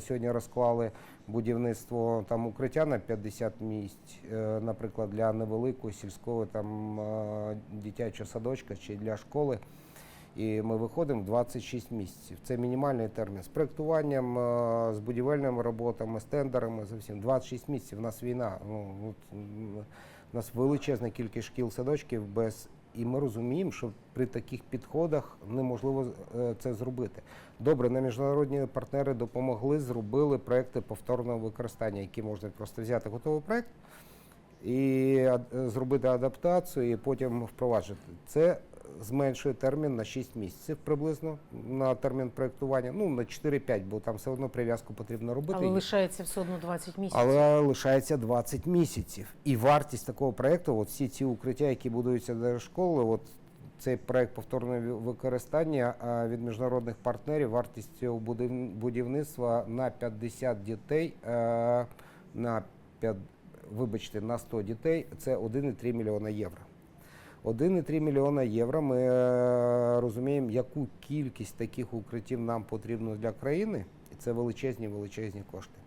Сьогодні розклали будівництво там укриття на 50 місць, е, наприклад, для невеликої сільської там е, дитячого садочка чи для школи. І ми виходимо 26 місяців. Це мінімальний термін. З проєктуванням, е, з будівельними роботами, з тендерами, з усім. 26 місяців. У нас війна. Ну, от, у нас величезна кількість шкіл, садочків без. І ми розуміємо, що при таких підходах неможливо е, це зробити. Добре, на міжнародні партнери допомогли, зробили проекти повторного використання, які можна просто взяти готовий проект і зробити адаптацію, і потім впроваджувати. Це зменшує термін на 6 місяців приблизно на термін проектування. Ну на 4-5, бо там все одно прив'язку потрібно робити. Але лишається все одно 20 місяців. Але лишається 20 місяців. І вартість такого проекту, от всі ці укриття, які будуються для школи, от цей проект повторного використання від міжнародних партнерів, вартість цього будівництва на 50 дітей, на 5, вибачте, на 100 дітей це 1,3 мільйона євро. 1,3 мільйона євро. Ми е, розуміємо, яку кількість таких укриттів нам потрібно для країни, і це величезні величезні кошти.